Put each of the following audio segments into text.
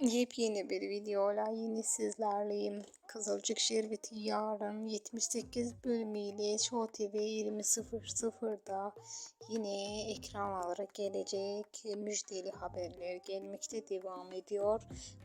Yepyeni bir videoyla yine sizlerleyim. Kızılcık Şerbeti yarın 78 bölümüyle Show TV 20.00'da yine ekranlara gelecek müjdeli haberler gelmekte devam ediyor.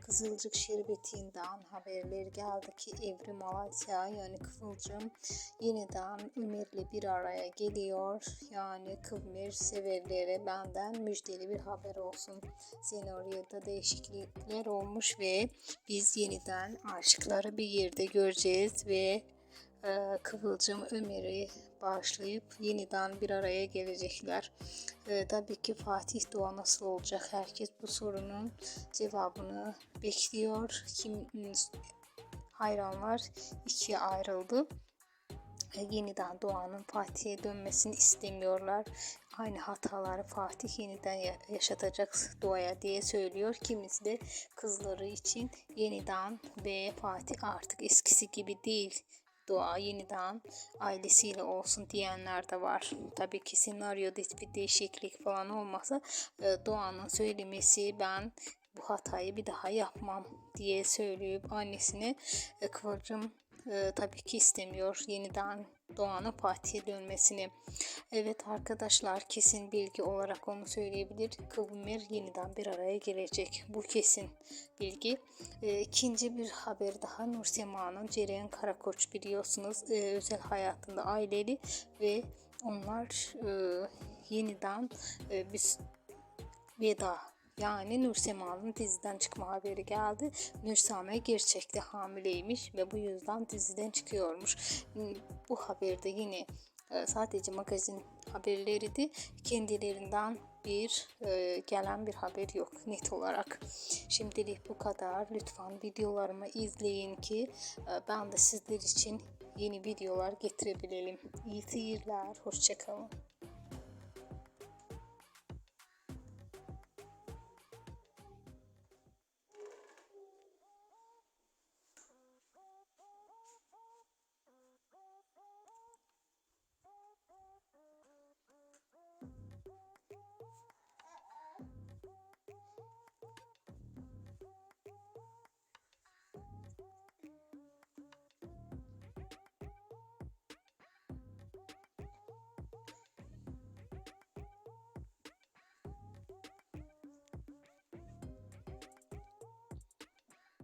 Kızılcık Şerbeti'nden haberler geldi ki Evrim Malatya yani Kıvılcım yeniden Ömer'le bir araya geliyor. Yani Kıvmir severlere benden müjdeli bir haber olsun. Senaryoda değişiklikler olmuş ve biz yeniden aşıkları bir yerde göreceğiz ve e, Kıvılcım Ömer'i bağışlayıp yeniden bir araya gelecekler. E, tabii ki Fatih Doğa nasıl olacak? Herkes bu sorunun cevabını bekliyor. Kim hayranlar ikiye ayrıldı. E, yeniden Doğan'ın Fatih'e dönmesini istemiyorlar. Aynı hataları Fatih yeniden yaşatacak Doğa'ya diye söylüyor. Kimisi de kızları için yeniden ve Fatih artık eskisi gibi değil. Doğa yeniden ailesiyle olsun diyenler de var. Tabii ki senaryoda hiçbir değişiklik falan olmasa e, Doğan'ın söylemesi ben bu hatayı bir daha yapmam diye söyleyip annesine e, Kıvılcım e, tabii ki istemiyor yeniden Doğan'ın Fatih'e dönmesini. Evet arkadaşlar kesin bilgi olarak onu söyleyebilir. Kıvmir yeniden bir araya gelecek. Bu kesin bilgi. E, ikinci bir haber daha Nur Sema'nın Ceren Karakoç biliyorsunuz e, özel hayatında aileli ve onlar e, yeniden e, biz veda yani Nursema'nın diziden çıkma haberi geldi. Nursame gerçekte hamileymiş ve bu yüzden diziden çıkıyormuş. Bu haberde yine e, sadece magazin haberleriydi. Kendilerinden bir e, gelen bir haber yok net olarak. Şimdilik bu kadar. Lütfen videolarımı izleyin ki e, ben de sizler için yeni videolar getirebilelim. İyi seyirler. Hoşçakalın.